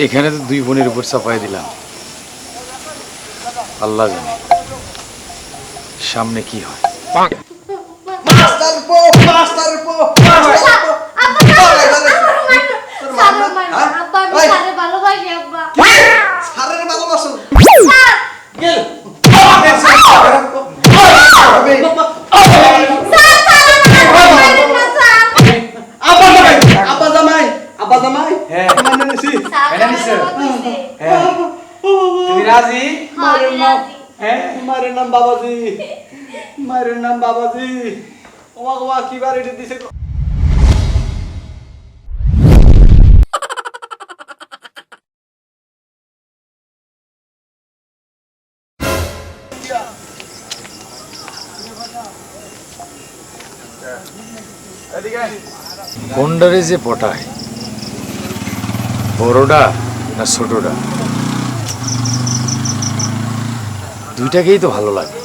এখানে তো দুই বোনের উপর চাপাই দিলাম আল্লাহ জানে সামনে কি হয় পো মাস্টার পো মাস্টার পো তোর মা না? হ্যাঁ? ওই, স্যারের ভালোবাসো গেল হবে। আব্বা জামাই আব্বা জামাই আব্বা জামাই হ্যাঁ। মানে নিছি হ্যাঁ তুমি রাজি মায়ের নাম হ্যাঁ মায়ের নাম বাবাজি। মায়ের নাম বাবাজি। ওমা ওমা কি বার এটা দিছে। কোনডারে যে পটায়? বড়টা না ছোটটা দুইটাকেই তো ভালো লাগে।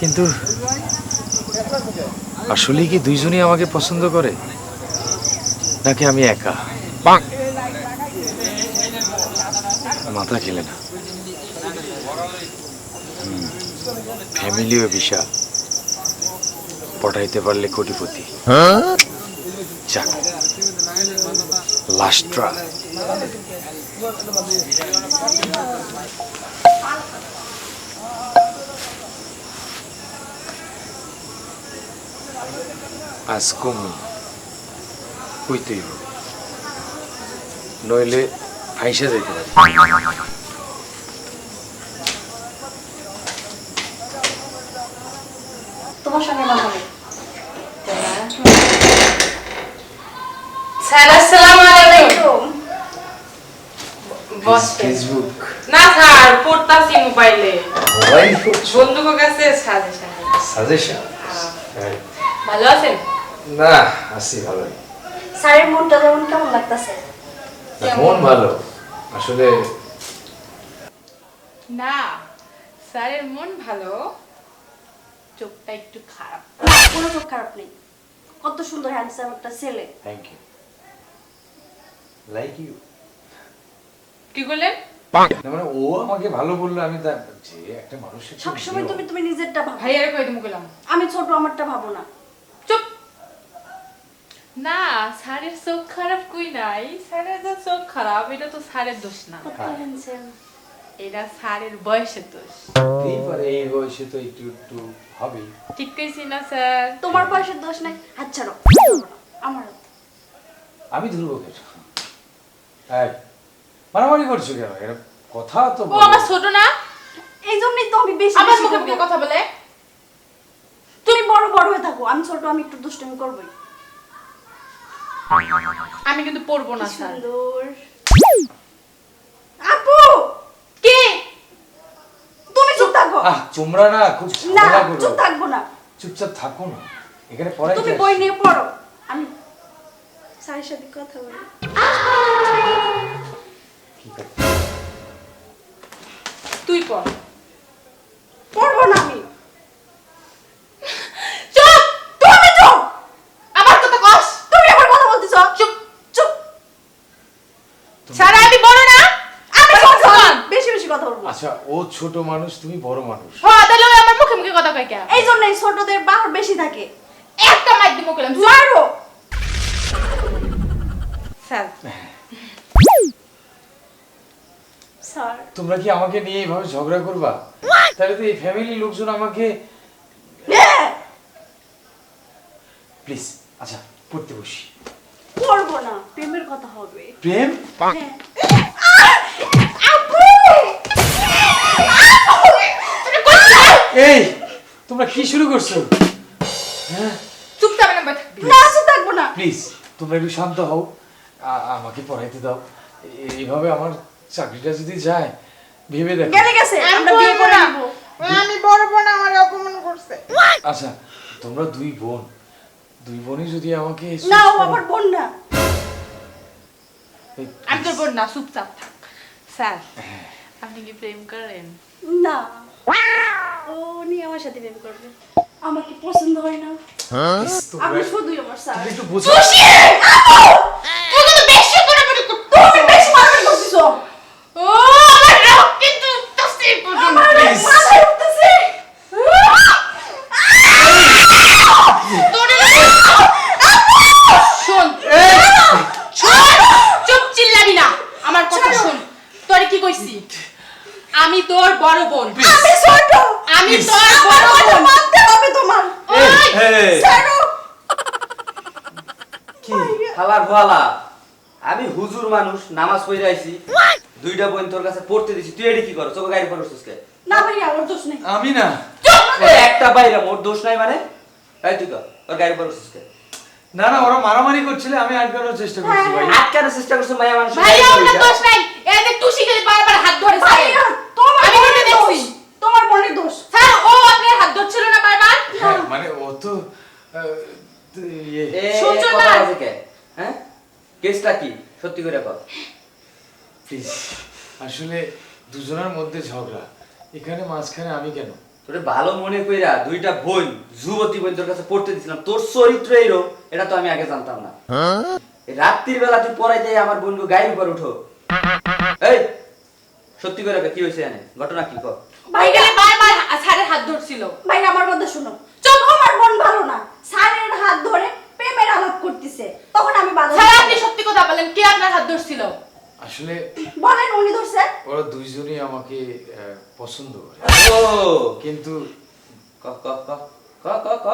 কিন্তু আসলে কি দুইজনই আমাকে পছন্দ করে? নাকি আমি একা? মাথা খেলে না। ফ্যামিলিও বিশাল। পটাইতে পারলে কোটিপতি। যাক লাস্ট ট্রাই আজ কমি কইতেই নইলে ফাইসা যাইতে তোমার সঙ্গে আসসালামু আলাইকুম বসেন ফেসবুক না স্যার পড়তাছি মোবাইলে। মোবাইল করছ বন্ধুকের কাছে সাজেশন। সাজেশন? ভালো আছেন? না আছি স্যারের মনটা যেমন কেমন লাগতেছে? মন ভালো। আসলে না স্যারের মন ভালো। চোখটা একটু খারাপ। কোনো চোখ খারাপ নেই। কত সুন্দর হ্যান্ডসাম একটা ছেলে। থ্যাংক ইউ লাইক ইউ কি করলেন মানে ও আমাকে ভালো বলল আমি তা যে একটা মানুষের সবসময় তুমি তুমি নিজেরটা ভাবো। ভাইয়ারে কই তুমি কইলাম? আমি ছোট আমারটা ভাবো না। চুপ। না স্যারের চোখ খারাপ কই নাই? স্যারের যে চোখ খারাপ এটা তো স্যারের দোষ না। এটা স্যারের বয়সের দোষ। এই বয়সে তো একটু একটু হবেই। ঠিক কইছি না স্যার। তোমার বয়সের দোষ নাই? হাত ছাড়ো। আমার আমি ধরবো কেন? মারামারি করছ কেন? এটা কথা তো ও আমার ছোট না? এই জন্যই তো আমি বেশি আমার মুখে মুখে কথা বলে। তুমি বড় বড় হয়ে থাকো আমি ছোট আমি একটু দুষ্টামি করবোই। আমি কিন্তু পড়ব না স্যার। সুন্দর। আপু! কে? তুমি চুপ থাকো। আহ তোমরা না খুব না ঝামেলা করো। চুপ থাকব না। চুপচাপ থাকো না। এখানে পড়াই তুমি বই নিয়ে পড়ো। আমি স্যারের সাথে কথা বলি। তুই পড়। পড়ব না আমি। ছোট ছোট বেশি বেশি কথা বলব। আচ্ছা ও ছোট মানুষ তুমি বড় মানুষ। হ্যাঁ তাহলে ওই আমার মুখে মুখে কথা কই কে? এই জন্যই ছোটদের বাহর বেশি থাকে। একটা কইলাম। মারো। Sir sir. তোমরা কি আমাকে নিয়ে এইভাবে ঝগড়া করবা? তাহলে তো এই ফ্যামিলির লোকজন আমাকে প্লিজ আচ্ছা পড়তে বসি। পড়ব না প্রেমের কথা হবে। প্রেম? হ্যাঁ। এই তোমরা কি শুরু করছ? হ্যাঁ। চুপচাপ না থাকবি। না থাকব না। প্লিজ তোমরা একটু শান্ত হও। আমাকে পড়াইতে দাও। এইভাবে আমার চাকরিটা যদি যায় ভেবে দেখো। গেলে গেছে আমরা বিয়ে করে নিবো। আমি বড় বোন আমার অপমান করছে। আচ্ছা তোমরা দুই বোন দুই বোনই যদি আমাকে না ও আমার বোন না। আমি তোর বোন না চুপচাপ থাক। স্যার আপনি কি প্রেম করেন? না। ও আমার সাথে প্রেম করবে। আমাকে পছন্দ হয় না। আমি শুধুই আমার স্যার। একটু বোঝো তুই কিন্তু বেশি করে বোন আমি ছোট আমি Please. তোর আমার বড় কথা বোন মানতে হবে তোমার ওই, এই, ছাড়ো কি খালার ভোলা আমি হুজুর মানুষ নামাজ পড়ে আইছি। দুইটা বোন তোর কাছে পড়তে দিছি। তুই এডি কি করো চোখে গাড়ি পড়ছিস কে না ভাই আমার দোষ নেই। আমি না। ওই একটা বাইরে মোর দোষ নাই মানে? তাই তুই কর ওর গাড়ি পড়ছিস কে না না ওরা মারামারি করছিল আমি আটকানোর চেষ্টা করছি ভাই আটকানোর চেষ্টা করছ মায়া মানুষ। ভাইয়া ওনার দোষ নাই। এদের টুসি গেলে বারবার হাত ধরে ভাইয়া তোমার আমি দোষ। তোমার বোনের দোষ। স্যার ও আপনার হাত ধরছিল না বারবার? হ্যাঁ, মানে ও তো তো ইয়ে। এ শুনছো কথা না? কে হ্যাঁ? কেসটা কি? সত্যি করে কর প্লিজ আসলে দুজনের মধ্যে ঝগড়া। এখানে মাঝখানে আমি কেন? তোরে ভালো মনে কইরা দুইটা বোন যুবতী বোন তোর কাছে পড়তে দিছিলাম তোর চরিত্র এইরকম এটা তো আমি আগে জানতাম না। এই রাত্রির বেলা তুই পড়াই যাই আমার বোনকে গায়ের উপর উঠো। এই সত্যি করে কি হয়েছে জানে ঘটনা কি কর ভাই গেলে বারবার স্যারের হাত ধরছিল। ভাই আমার কথা শুনো। চল আমার মন ভালো না। স্যারের হাত ধরে করতেছে। তখন আমি বাধা স্যার আপনি সত্যি কথা বলেন কে আপনার হাত ধরছিল? আসলে বলেন উনি ধরছে। ওরা দুইজনই আমাকে পছন্দ করে। ও কিন্তু ক ক ক ক ক ক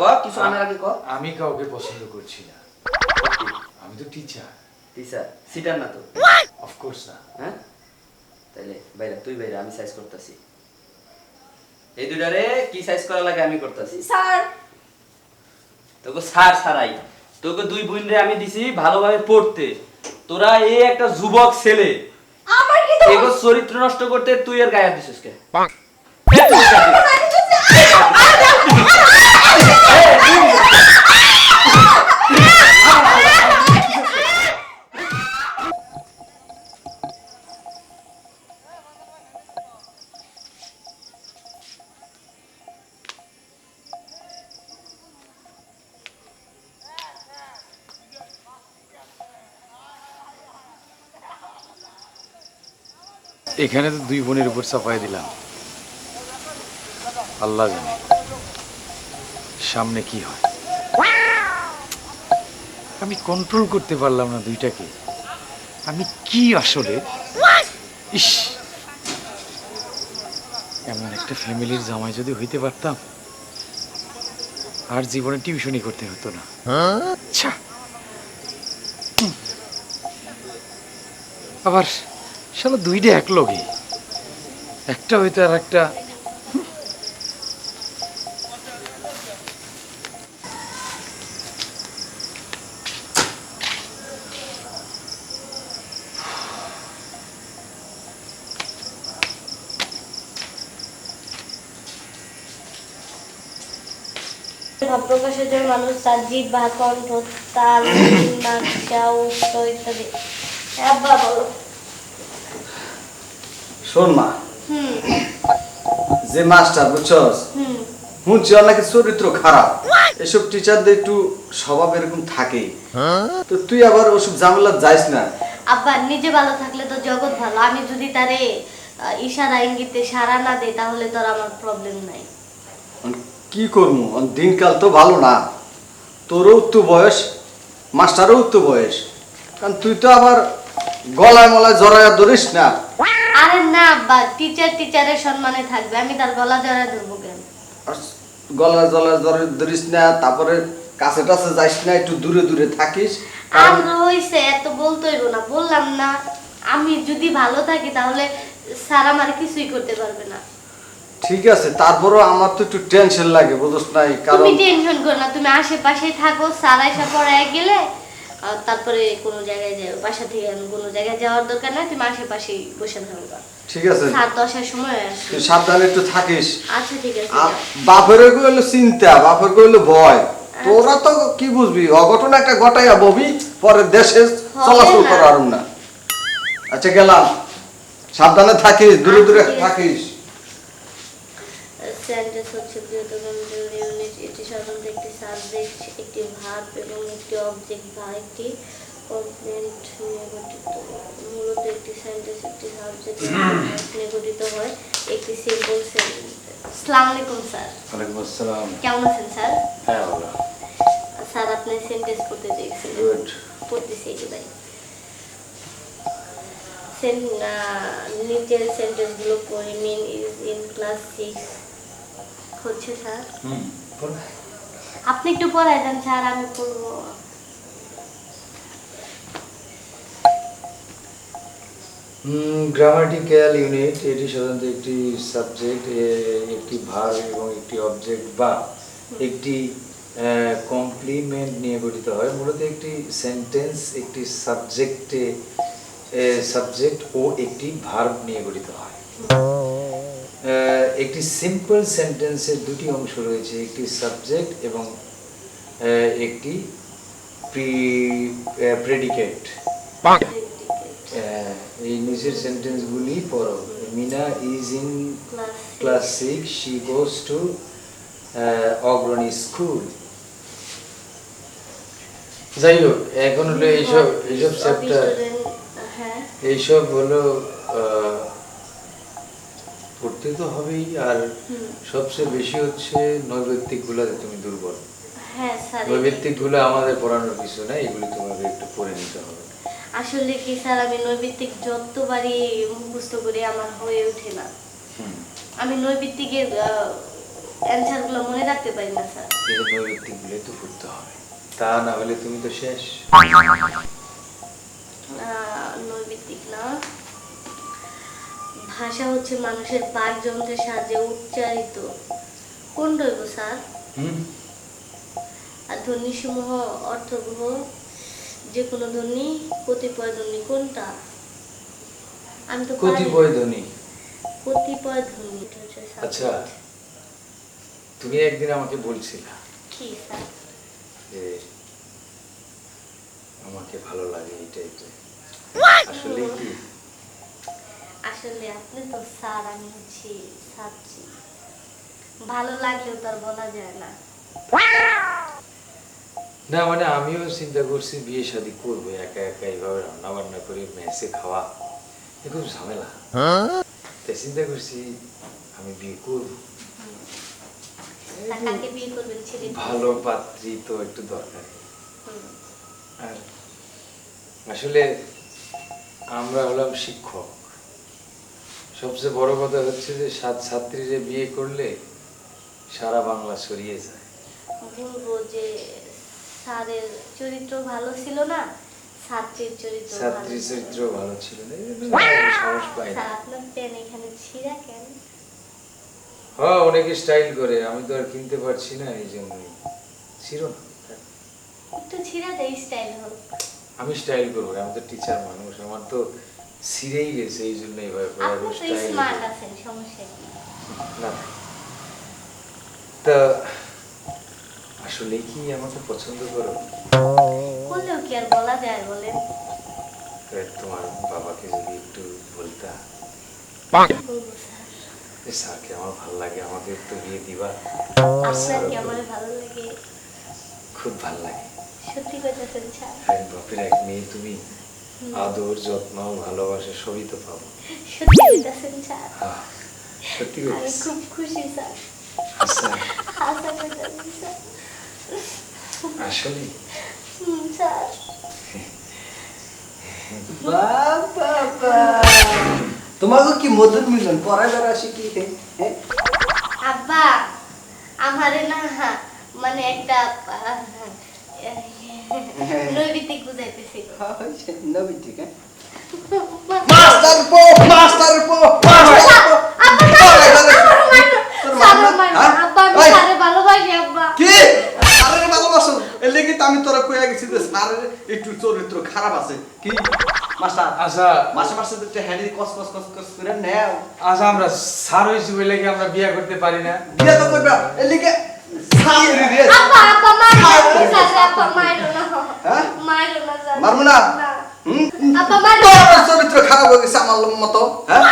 ক কিছু আনার আগে ক? আমি কাউকে পছন্দ করছি না। আমি তো টিচার টিচার সিটার না তো? অফকোর্স না। হ্যাঁ? তাইলে বাইরা তুই বাইরা আমি সাইজ করতেছি। এই দুইটারে কি সাইজ করা লাগে আমি করতেছি? স্যার। তোকে সার সারাই তোকে দুই বোন রে আমি দিছি ভালোভাবে পড়তে তোরা এই একটা যুবক ছেলে আমার কি এগো চরিত্র নষ্ট করতে তুই এর গায়ে দিছিস কে এখানে তো দুই বোনের উপর চাপাই দিলাম। আল্লাহ জানে সামনে কি হয়। আমি কন্ট্রোল করতে পারলাম না দুইটাকে। আমি কি আসলে? ইস! এমন একটা ফ্যামিলির জামাই যদি হইতে পারতাম আর জীবনে টিউশনই করতে হতো না। আচ্ছা আবার শালা দুইটা এক লগে একটা হইতো আর একটা। মানুষ তার জিভ বা কণ্ঠ ইত্যাদি। আব্বা, বলো। শোন মা। যে মাস্টার বুঝছস? শুনছি নাকি চরিত্র খারাপ। এসব টিচারদের একটু স্বভাব এরকম থাকে তো তুই আবার ওসব ঝামেলা যাইস না। আব্বা নিজে ভালো থাকলে তো জগৎ ভালো। আমি যদি তারে ইশারা ইঙ্গিতে সারা না দেই তাহলে তো আমার প্রবলেম নাই। কি করব দিনকাল তো ভালো না। তোরও তো বয়স মাস্টারও তো বয়স। কারণ তুই তো আবার গলায় মলায় জড়াইয়া ধরিস না। আরে না আব্বা টিচার টিচারের সম্মানে থাকবে। আমি তার গলা জড়া ধরবো কেন? আর গলায় জলায় ধরিস না তারপরে কাছে টাছে যাইস না একটু দূরে দূরে থাকিস। আর হইছে এত বলতে হইব না বললাম না। আমি যদি ভালো থাকি তাহলে স্যার আমার কিছুই করতে পারবে না। ঠিক আছে তারপরেও আমার তো একটু টেনশন লাগে বুঝছ নাই কারণ তুমি টেনশন করো না তুমি আশেপাশে থাকো সারা এসে পড়ায় গেলে তারপরে কোনো জায়গায় যাও বাসা থেকে আমি কোনো জায়গায় যাওয়ার দরকার নাই তুমি আশেপাশেই বসে থাকবা ঠিক আছে। সাত দশটার সময় তুই সাবধানে একটু থাকিস। আচ্ছা ঠিক আছে বাপের চিন্তা বাপের ভয়। তোরা তো কি বুঝবি অঘটন একটা ঘটাইয়া ববি পরে দেশে চলাচল। করার না আচ্ছা গেলাম। সাবধানে থাকিস দূরে দূরে আচ্ছা, থাকিস। সাধারণত একটি সাবজেক্ট একটি ভার্ব এবং একটি অবজেক্ট বা একটি কমপ্লেন্ট নিয়ে গঠিত। মূলত একটি সেন্টেন্স একটি সাবজেক্ট নিয়ে গঠিত হয়। একটি সিম্পল সেন্টেন্স আসসালামু আলাইকুম স্যার। ওয়ালাইকুম আসসালাম। কেমন আছেন স্যার? হ্যাঁ বাবা স্যার আপনি সেন্টেন্স করতে দিয়েছিলেন Good. পড়তেছি ভাই। নিচের সেন্টেন্সগুলো পড়ি Meena is in class six হচ্ছে স্যার? হুম। আপনি একটু পড়াই দেন স্যার আমি পড়ব। গ্রামাটিক্যাল ইউনিট এটি সাধারণত একটি সাবজেক্ট একটি ভার এবং একটি অবজেক্ট বা একটি কমপ্লিমেন্ট নিয়ে গঠিত হয়। মূলত একটি সেন্টেন্স একটি সাবজেক্টে সাবজেক্ট ও একটি ভার্ব নিয়ে গঠিত হয়। একটি সিম্পল সেন্টেন্সের দুটি অংশ রয়েছে একটি সাবজেক্ট এবং একটি প্রেডিকেট এই নিচের সেন্টেন্সগুলি পড়ো। Meena is in class six she goes to Agrani school যাই হোক এখন হলো এইসব এইসব চ্যাপ্টার এইসব হলো পড়তে তো হবেই আর সবচেয়ে বেশি হচ্ছে নৈবেত্তিক গুলাতে তুমি দুর্বল। হ্যাঁ নৈবেত্তিকগুলো আমাদের পড়ানোর কিছু এগুলি তোমাকে একটু পড়ে নিতে হবে। আসলে কি স্যার আমি নৈবিত্তিক যতবারই মুখস্থ করি আমার হয়ে ওঠে না। আমি নৈবিত্তিকের অ্যান্সারগুলো মনে রাখতে পারি না স্যার। এই তো পড়তে হবে। তা না হলে তুমি তো শেষ। নৈবিত্তিক না। ভাষা হচ্ছে মানুষের বাকযন্ত্রের সাহায্যে উচ্চারিত। কোন রইব স্যার? আর ধ্বনিসমূহ অর্থগ্রহ যে কোনো ধ্বনি কতিপয় ধ্বনি কোনটা? আমি তো কতিপয় ধ্বনি। কতিপয় ধ্বনি। আচ্ছা তুমি একদিন আমাকে বলছিলা কি স্যার? যে আমাকে ভালো লাগে এটা এটা আসলে কি? আসলে আপনি তো স্যার আমি হচ্ছি ছাত্রী ভালো লাগলেও তো আর বলা যায় না। না মানে আমিও চিন্তা করছি বিয়ে শাদী করব একা একা এইভাবে রান্না বান্না করে মেসে খাওয়া। এ খুব ঝামেলা। তাই চিন্তা করছি আমি বিয়ে করব। ভালো পাত্রী তো একটু দরকার। আর আসলে আমরা হলাম শিক্ষক। সবচেয়ে বড় কথা হচ্ছে যে সাত ছাত্রীরে বিয়ে করলে সারা বাংলা ছড়িয়ে যায়। বলব যে স্যারের চরিত্র ভালো ছিল না ছাত্রীর চরিত্র ভালো চরিত্র ভালো ছিল না এই জন্য আমি সাহস পাই না। আপনার পেন এখানে ছিঁড়া কেন? হ্যাঁ অনেকে স্টাইল করে আমি তো আর কিনতে পারছি না এই জন্যই। ছিল না একটু ছিঁড়া স্টাইল হোক। আমি স্টাইল করব আমি তো টিচার মানুষ আমার তো ছিঁড়েই গেছে এই জন্য এইভাবে করে আপনি তো স্টাইল স্মার্ট আছেন সমস্যা কি না। তা আসলে কি আমাকে পছন্দ করো? করলেও কি আর বলা যায় বলেন? তোমার বাবাকে যদি একটু বলতা। স্যারকে আমার ভালো লাগে আমাকে একটু বিয়ে দিবা। আমার ভালো লাগে? খুব ভালো লাগে। সত্যি স্যার। এক বাপের এক মেয়ে তুমি। আদর যত্ন ভালোবাসা সবই তো পাবো। সত্যি কইতেছেন স্যার। আহ, সত্যি আমি খুব খুশি স্যার। আচ্ছা। আসলে? তোমাকে কি মধুর মিলন? হ্যাঁ আব্বা আমারে না মানে একটা নৈবিত্তিক বুঝাইতেছিল নবী ঠিক হ্যাঁ। মাস্টার পো মাস্টার পো। মাস্টার পো আমি তোরা কইয়া গেছি যে স্যারের একটু চরিত্র খারাপ আছে কি মাস্টার আচ্ছা মাসে মাসে তো হ্যান্ডি কস কস কস কস করে নেও আচ্ছা আমরা সার হয়েছি বলে কি আমরা বিয়ে করতে পারি না? বিয়ে তো করবে এর লেগে মারবো না? তোর চরিত্র খারাপ হয়ে গেছে আমার মতো হ্যাঁ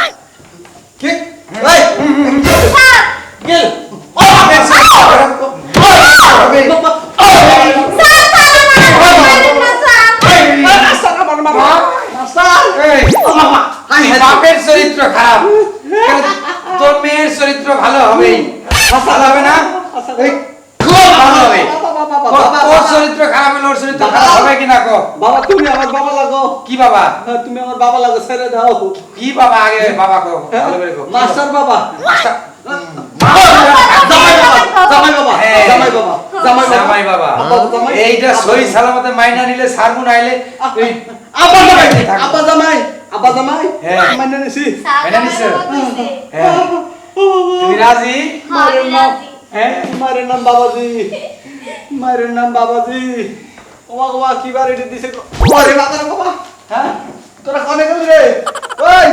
কি বাবা? হ্যাঁ, তুমি আমার বাবা লাগো ছেড়ে দাও। কি বাবা আগে বাবা কো ভালো করে কো কি মাস্টার বাবা। বাবা? জামাই বাবা। হ্যাঁ। জামাই বাবা জামাই বাবা। জামাই বাবা। আব্বা জামাই। এইটা সই সালামতে মাইনা নিলে সারমুন আইলে আব্বা জামাই আব্বা জামাই আব্বা জামাই। হ্যাঁ। নিছি। নিছো? হ্যাঁ। তুমি রাজি? মায়ের নাম হ্যাঁ নাম বাবাজি। মায়ের নাম বাবাজি। ওমা ওমা কি বার এটা দিছে ওরে বাবা বাবা। হ্যাঁ? তোরা কনে গেলি রে? ওই!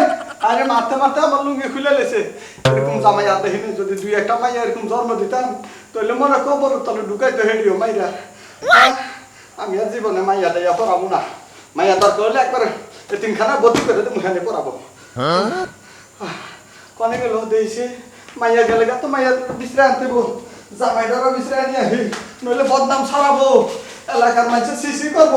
আরে মারতে মারতে আমার লুঙ্গি খুলে লেছে। এরকম জামাই আর দেখিনি যদি দুই একটা মাইয়া এরকম জন্ম দিতাম তাহলে মনে কবর তাহলে ঢুকাইতে হেডিও মাইরা। আহ, আমি আর জীবনে মাইয়া দেয়া পড়াবো না। মাইয়া দরকার হলে একবার তিনখানা বদলি করে তুমি খানে পড়াবো। কনে গেল দিয়েছে মাইয়া গেলে তো মাইয়া বিশ্রাম দেবো। জামাইটারও বিশ্রাম নিয়ে নইলে বদনাম ছড়াবো। এলাকার মানুষের সিসি করব।